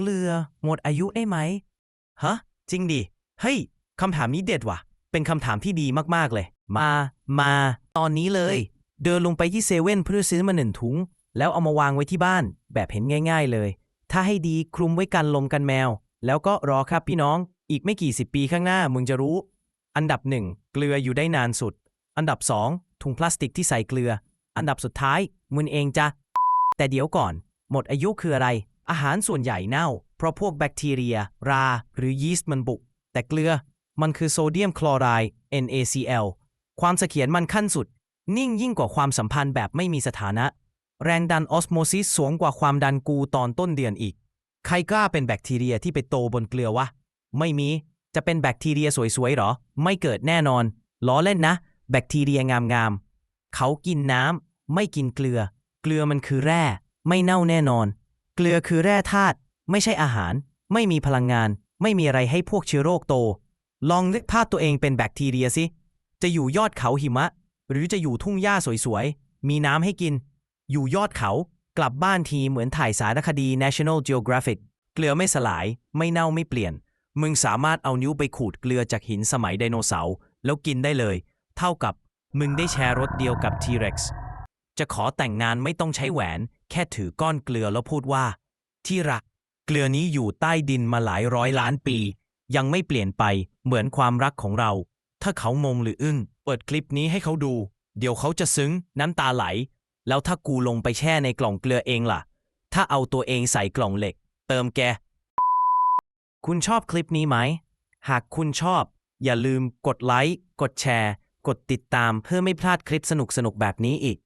เกลือหมดอายุได้ไหมฮะจริงดิ เฮ้ยคำถามนี้เด็ดว่ะ เป็นคำถามที่ดีมากๆเลย มามาตอนนี้เลย เดินลงไปที่เซเว่นเพื่อซื้อมาหนึ่งถุง แล้วเอามาวางไว้ที่บ้าน แบบเห็นง่าย ๆเลย ถ้าให้ดีคลุมไว้กันลมกันแมว แล้วก็รอครับพี่น้อง อีกไม่กี่สิบปีข้างหน้ามึงจะรู้ อันดับหนึ่งเกลืออยู่ได้นานสุด อันดับสองถุงพลาสติกที่ใส่เกลือ อันดับสุดท้ายมึงเองจะแต่เดี๋ยวก่อน หมดอายุคืออะไร อาหารส่วนใหญ่เน่า เพราะพวกแบคทีเรีย รา หรือยีสต์มันบุก แต่เกลือ มันคือโซเดียมคลอไรด์ NaCl ความเสถียรมันขั้นสุด นิ่งยิ่งกว่าความสัมพันธ์แบบไม่มีสถานะ แรงดันออสโมซิสสูงกว่าความดันกูตอนต้นเดือนอีก ใครกล้าเป็นแบคทีเรียที่ไปโตบนเกลือวะ ไม่มี จะเป็นแบคทีเรียสวยๆหรอ ไม่เกิดแน่นอน ล้อเล่นนะ แบคทีเรียงามๆ เขากินน้ำไม่กินเกลือ เกลือมันคือแร่ ไม่เน่าแน่นอน เกลือคือแร่ธาตุไม่ใช่อาหาร ไม่มีพลังงาน ไม่มีอะไรให้พวกเชื้อโรคโต ลองนึกภาพตัวเองเป็นแบคทีเรียสิจะอยู่ยอดเขาหิมะ หรือจะอยู่ทุ่งหญ้าสวยๆ มีน้ำให้กิน อยู่ยอดเขากลับบ้านทีเหมือนถ่ายสารคดี National Geographic เกลือไม่สลาย ไม่เน่าไม่เปลี่ยน มึงสามารถเอานิ้วไปขูดเกลือจากหินสมัยไดโนเสาร์แล้วกินได้เลย เท่ากับมึงได้แชร์รถเดียวกับ T-Rex จะขอแต่งงานไม่ต้องใช้แหวน แค่ถือก้อนเกลือแล้วพูดว่า ที่รัก เกลือนี้อยู่ใต้ดินมาหลายร้อยล้านปี ยังไม่เปลี่ยนไปเหมือนความรักของเรา ถ้าเขางงหรืออึ้งเปิดคลิปนี้ให้เขาดู เดี๋ยวเขาจะซึ้ง น้ำตาไหล แล้วถ้ากูลงไปแช่ในกล่องเกลือเองล่ะ ถ้าเอาตัวเองใส่กล่องเหล็ก เติมแก คุณชอบคลิปนี้ไหม หากคุณชอบ อย่าลืมกดไลค์กดแชร์ กดติดตามเพื่อไม่พลาดคลิปสนุกๆแบบนี้อีก